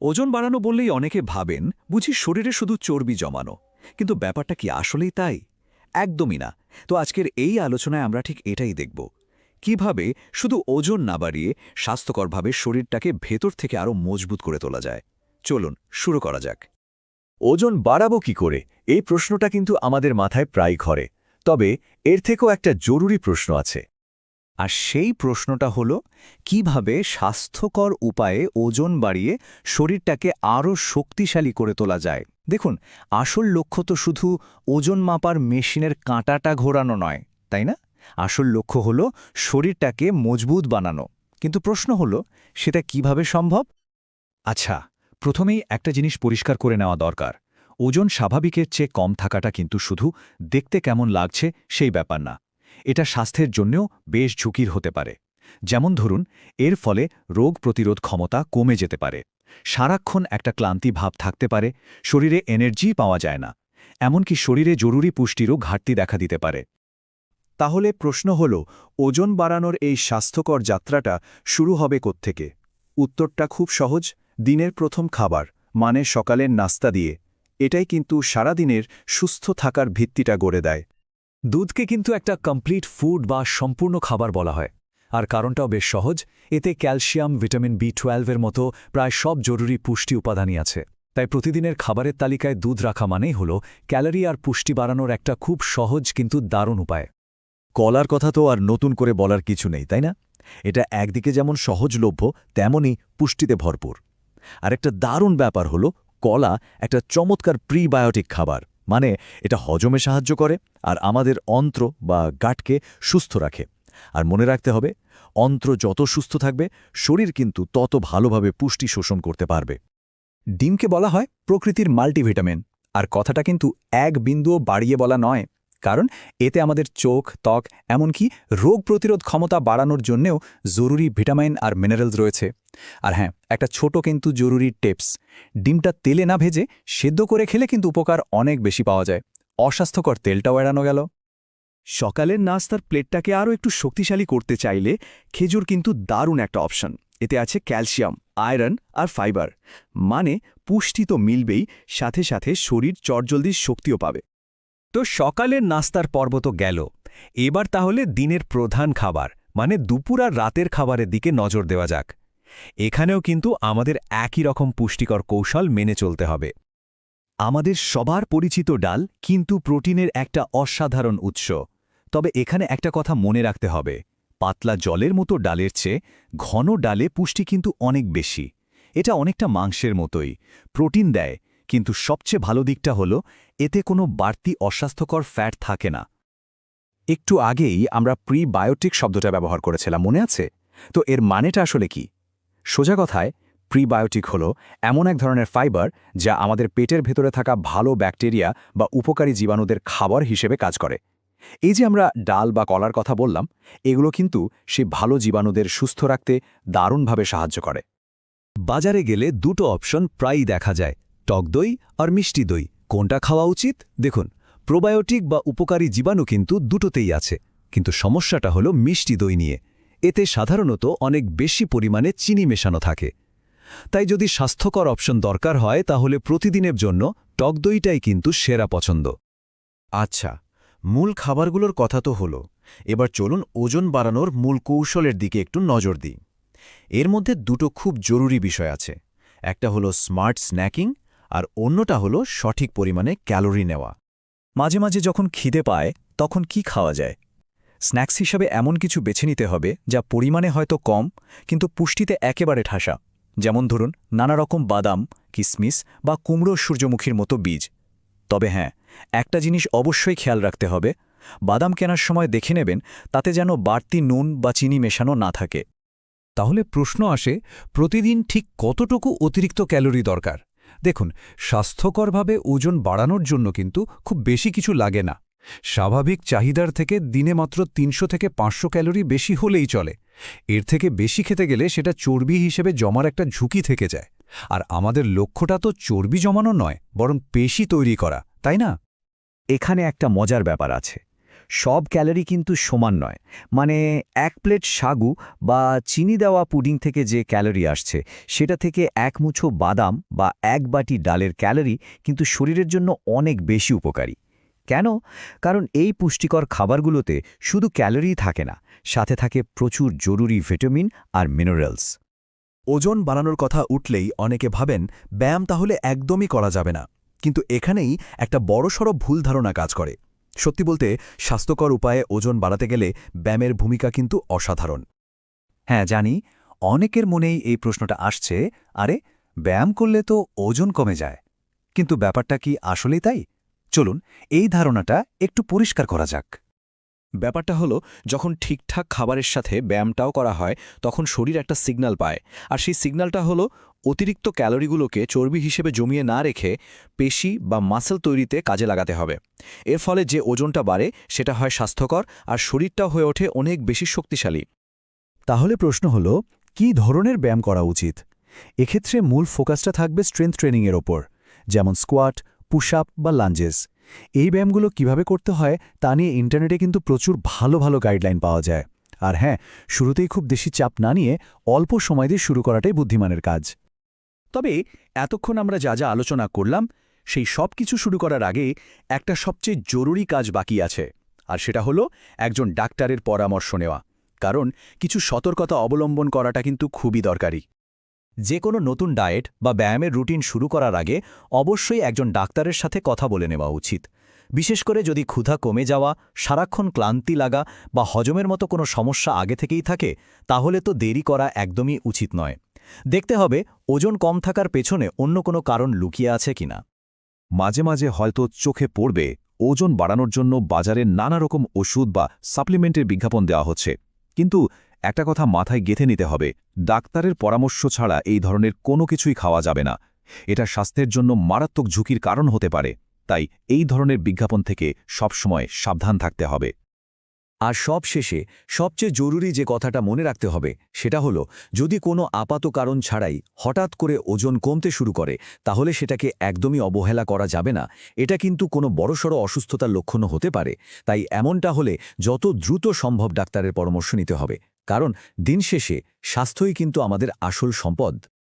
ওজন বাড়ানো বললেই অনেকে ভাবেন, বুঝি শরীরে শুধু চর্বি জমানো। কিন্তু ব্যাপারটা কি আসলেই তাই? একদমই না। তো আজকের এই আলোচনায় আমরা ঠিক এটাই দেখব। কীভাবে শুধু ওজন না বাড়িয়ে স্বাস্থ্যকরভাবে শরীরটাকে ভেতর থেকে আরও মজবুত করে তোলা যায়। চলুন, শুরু করা যাক। ওজন বাড়াবো কি করে? এই প্রশ্নটা কিন্তু আমাদের মাথায় প্রায় ঘরে। তবে এর থেকেও একটা জরুরি প্রশ্ন আছে। আর সেই প্রশ্নটা হলো, কীভাবে স্বাস্থ্যকর উপায়ে ওজন বাড়িয়ে শরীরটাকে আরও শক্তিশালী করে তোলা যায়? দেখুন, আসল লক্ষ্য তো শুধু ওজন মাপার মেশিনের কাঁটাটা ঘোরানো নয়, তাই না? আসল লক্ষ্য হলো শরীরটাকে মজবুত বানানো। কিন্তু প্রশ্ন হলো, সেটা কীভাবে সম্ভব? আচ্ছা প্রথমেই একটা জিনিস পরিষ্কার করে নেওয়া দরকার। ওজন স্বাভাবিকের চেয়ে কম থাকাটা কিন্তু শুধু দেখতে কেমন লাগছে সেই ব্যাপার না। এটা স্বাস্থ্যের জন্যও বেশ ঝুঁকির হতে পারে। যেমন ধরুন, এর ফলে রোগ প্রতিরোধ ক্ষমতা কমে যেতে পারে। সারাক্ষণ একটা ক্লান্তি ভাব থাকতে পারে, শরীরে এনার্জি পাওয়া যায় না। এমনকি শরীরে জরুরি পুষ্টিরও ঘাটতি দেখা দিতে পারে। তাহলে প্রশ্ন হল, ওজন বাড়ানোর এই স্বাস্থ্যকর যাত্রাটা শুরু হবে কোত্থেকে? উত্তরটা খুব সহজ, দিনের প্রথম খাবার মানে সকালের নাস্তা দিয়ে। এটাই কিন্তু সারাদিনের সুস্থ থাকার ভিত্তিটা গড়ে দেয়। দুধকে কিন্তু একটা কমপ্লিট ফুড বা সম্পূর্ণ খাবার বলা হয়। আর কারণটাও বেশ সহজ, এতে ক্যালসিয়াম, ভিটামিন বি টুয়েলভের মতো প্রায় সব জরুরি পুষ্টি উপাদানই আছে। তাই প্রতিদিনের খাবারের তালিকায় দুধ রাখা মানেই হল ক্যালোরি আর পুষ্টি বাড়ানোর একটা খুব সহজ কিন্তু দারুণ উপায়। কলার কথা তো আর নতুন করে বলার কিছু নেই, তাই না? এটা একদিকে যেমন সহজলভ্য, তেমনই পুষ্টিতে ভরপুর। আর একটা দারুণ ব্যাপার হলো কলা একটা চমৎকার প্রিবায়োটিক খাবার। মানে এটা হজমে সাহায্য করে আর আমাদের অন্ত্র বা গাটকে সুস্থ রাখে। আর মনে রাখতে হবে, অন্ত্র যত সুস্থ থাকবে, শরীর কিন্তু তত ভালোভাবে পুষ্টি শোষণ করতে পারবে। ডিমকে বলা হয় প্রকৃতির মাল্টিভিটামিন, আর কথাটা কিন্তু এক বিন্দুও বাড়িয়ে বলা নয়। কারণ এতে আমাদের চোখ, ত্বক, এমনকি রোগ প্রতিরোধ ক্ষমতা বাড়ানোর জন্যেও জরুরি ভিটামিন আর মিনারেলস রয়েছে। আর হ্যাঁ একটা ছোট কিন্তু জরুরি টিপস। ডিমটা তেলে না ভেজে সেদ্ধ করে খেলে কিন্তু উপকার অনেক বেশি পাওয়া যায়। অস্বাস্থ্যকর তেলটাও এড়ানো গেল। সকালের নাস্তার প্লেটটাকে আরও একটু শক্তিশালী করতে চাইলে খেজুর কিন্তু দারুণ একটা অপশন। এতে আছে ক্যালসিয়াম, আয়রন আর ফাইবার। মানে পুষ্টি তো মিলবেই, সাথে সাথে শরীর চটজলদি শক্তিও পাবে। তো সকালের নাস্তার পর্ব তো গেল। এবার তাহলে দিনের প্রধান খাবার মানে দুপুর আর রাতের খাবারের দিকে নজর দেওয়া যাক। এখানেও কিন্তু আমাদের একই রকম পুষ্টিকর কৌশল মেনে চলতে হবে। আমাদের সবার পরিচিত ডাল কিন্তু প্রোটিনের একটা অসাধারণ উৎস। তবে এখানে একটা কথা মনে রাখতে হবে, পাতলা জলের মতো ডালের চেয়ে ঘন ডালে পুষ্টি কিন্তু অনেক বেশি। এটা অনেকটা মাংসের মতোই। প্রোটিন দেয় কিন্তু সবচেয়ে ভালো দিকটা হলো, এতে কোনো বাড়তি অস্বাস্থ্যকর ফ্যাট থাকে না। একটু আগেই আমরা প্রিবায়োটিক শব্দটা ব্যবহার করেছিলাম, মনে আছে? তো এর মানেটা আসলে কি? সোজা কথায় প্রিবায়োটিক হল এমন এক ধরনের ফাইবার যা আমাদের পেটের ভেতরে থাকা ভালো ব্যাকটেরিয়া বা উপকারী জীবাণুদের খাবার হিসেবে কাজ করে। এই যে আমরা ডাল বা কলার কথা বললাম, এগুলো কিন্তু সে ভালো জীবাণুদের সুস্থ রাখতে দারুণভাবে সাহায্য করে। বাজারে গেলে দুটো অপশন প্রায়ই দেখা যায় টক দই আর মিষ্টি দই। কোনটা খাওয়া উচিত? দেখুন, প্রোবায়োটিক বা উপকারী জীবাণু কিন্তু দুটোতেই আছে। কিন্তু সমস্যাটা হলো মিষ্টি দই নিয়ে। এতে সাধারণত অনেক বেশি পরিমাণে চিনি মেশানো থাকে। তাই যদি স্বাস্থ্যকর অপশন দরকার হয়, তাহলে প্রতিদিনের জন্য টক দইটাই কিন্তু সেরা পছন্দ। আচ্ছা মূল খাবারগুলোর কথা তো হলো। এবার চলুন ওজন বাড়ানোর মূল কৌশলের দিকে একটু নজর দিই। এর মধ্যে দুটো খুব জরুরি বিষয় আছে। একটা হলো স্মার্ট স্ন্যাকিং আর অন্যটা হলো সঠিক পরিমাণে ক্যালোরি নেওয়া। মাঝে মাঝে যখন খিদে পায়, তখন কি খাওয়া যায়? স্ন্যাক্স হিসাবে এমন কিছু বেছে নিতে হবে যা পরিমাণে হয়তো কম, কিন্তু পুষ্টিতে একেবারে ঠাসা। যেমন ধরুন নানা রকম বাদাম, কিসমিস বা কুমড়ো সূর্যমুখীর মতো বীজ। তবে হ্যাঁ একটা জিনিস অবশ্যই খেয়াল রাখতে হবে, বাদাম কেনার সময় দেখে নেবেন তাতে যেন বাড়তি নুন বা চিনি মেশানো না থাকে। তাহলে প্রশ্ন আসে, প্রতিদিন ঠিক কতটুকু অতিরিক্ত ক্যালোরি দরকার? দেখুন, স্বাস্থ্যকরভাবে ওজন বাড়ানোর জন্য কিন্তু খুব বেশি কিছু লাগে না। স্বাভাবিক চাহিদার থেকে দিনে মাত্র তিনশো থেকে পাঁচশো ক্যালোরি বেশি হলেই চলে। এর থেকে বেশি খেতে গেলে সেটা চর্বি হিসেবে জমার একটা ঝুঁকি থেকে যায়। আর আমাদের লক্ষ্যটা তো চর্বি জমানো নয়, বরং পেশি তৈরি করা, তাই না? এখানে একটা মজার ব্যাপার আছে। সব ক্যালোরি কিন্তু সমান নয়। মানে এক প্লেট সাগু বা চিনি দেওয়া পুডিং থেকে যে ক্যালোরি আসছে, সেটা থেকে এক মুঠো বাদাম বা এক বাটি ডালের ক্যালোরি কিন্তু শরীরের জন্য অনেক বেশি উপকারী। কেন? কারণ এই পুষ্টিকর খাবারগুলোতে শুধু ক্যালোরিই থাকে না, সাথে থাকে প্রচুর জরুরি ভিটামিন আর মিনারেলস। ওজন বাড়ানোর কথা উঠলেই অনেকে ভাবেন, ব্যায়াম তাহলে একদমই করা যাবে না। কিন্তু এখানেই একটা বড়সড় ভুল ধারণা কাজ করে। সত্যি বলতে, স্বাস্থ্যকর উপায়ে ওজন বাড়াতে গেলে ব্যায়ামের ভূমিকা কিন্তু অসাধারণ। হ্যাঁ জানি, অনেকের মনেই এই প্রশ্নটা আসছে, আরে, ব্যায়াম করলে তো ওজন কমে যায়। কিন্তু ব্যাপারটা কি আসলেই তাই? চলুন, এই ধারণাটা একটু পরিষ্কার করা যাক। ব্যাপারটা হলো, যখন ঠিকঠাক খাবারের সাথে ব্যায়ামটাও করা হয়, তখন শরীর একটা সিগন্যাল পায়। আর সেই সিগন্যালটা হলো, অতিরিক্ত ক্যালোরিগুলোকে চর্বি হিসেবে জমিয়ে না রেখে পেশি বা মাসেল তৈরিতে কাজে লাগাতে হবে। এর ফলে যে ওজনটা বাড়ে, সেটা হয় স্বাস্থ্যকর আর শরীরটা হয়ে ওঠে অনেক বেশি শক্তিশালী। তাহলে প্রশ্ন হল, কি ধরনের ব্যায়াম করা উচিত? এক্ষেত্রে মূল ফোকাসটা থাকবে স্ট্রেংথ ট্রেনিংয়ের ওপর, যেমন স্কোয়াট পুশ আপ বা লাঞ্জেস এই ব্যায়ামগুলো কীভাবে করতে হয় তা নিয়ে ইন্টারনেটে কিন্তু প্রচুর ভালো ভালো গাইডলাইন পাওয়া যায়। আর হ্যাঁ শুরুতেই খুব বেশি চাপ না নিয়ে অল্প সময় দিয়ে শুরু করাটাই বুদ্ধিমানের কাজ। তবে এতক্ষণ আমরা যা যা আলোচনা করলাম, সেই সব কিছু শুরু করার আগে একটা সবচেয়ে জরুরি কাজ বাকি আছে, আর সেটা হলো একজন ডাক্তারের পরামর্শ নেওয়া। কারণ কিছু সতর্কতা অবলম্বন করাটা কিন্তু খুবই দরকারি। যে কোনো নতুন ডায়েট বা ব্যায়ামের রুটিন শুরু করার আগে অবশ্যই একজন ডাক্তারের সাথে কথা বলে নেওয়া উচিত। বিশেষ করে যদি ক্ষুধা কমে যাওয়া, সারাক্ষণ ক্লান্তি লাগা বা হজমের মতো কোনো সমস্যা আগে থেকেই থাকে, তাহলে তো দেরি করা একদমই উচিত নয়। দেখতে হবে, ওজন কম থাকার পেছনে অন্য কোনো কারণ লুকিয়ে আছে কিনা। মাঝে মাঝে হয়তো চোখে পড়বে, ওজন বাড়ানোর জন্য বাজারে নানা রকম ওষুধ বা সাপ্লিমেন্টের বিজ্ঞাপন দেওয়া হচ্ছে। কিন্তু একটা কথা মাথায় গেঁথে নিতে হবে, ডাক্তারের পরামর্শ ছাড়া এই ধরনের কোনো কিছুই খাওয়া যাবে না। এটা স্বাস্থ্যের জন্য মারাত্মক ঝুঁকির কারণ হতে পারে, তাই এই ধরনের বিজ্ঞাপন থেকে সবসময় সাবধান থাকতে হবে। আর সব শেষে সবচেয়ে জরুরি যে কথাটা মনে রাখতে হবে, সেটা হলো, যদি কোনো আপাত কারণ ছাড়াই হঠাৎ করে ওজন কমতে শুরু করে, তাহলে সেটাকে একদমই অবহেলা করা যাবে না। এটা কিন্তু কোনো বড়সড় অসুস্থতার লক্ষণও হতে পারে, তাই এমনটা হলে যত দ্রুত সম্ভব ডাক্তারের পরামর্শ নিতে হবে। কারণ দিন শেষে স্বাস্থ্যই কিন্তু আমাদের আসল সম্পদ।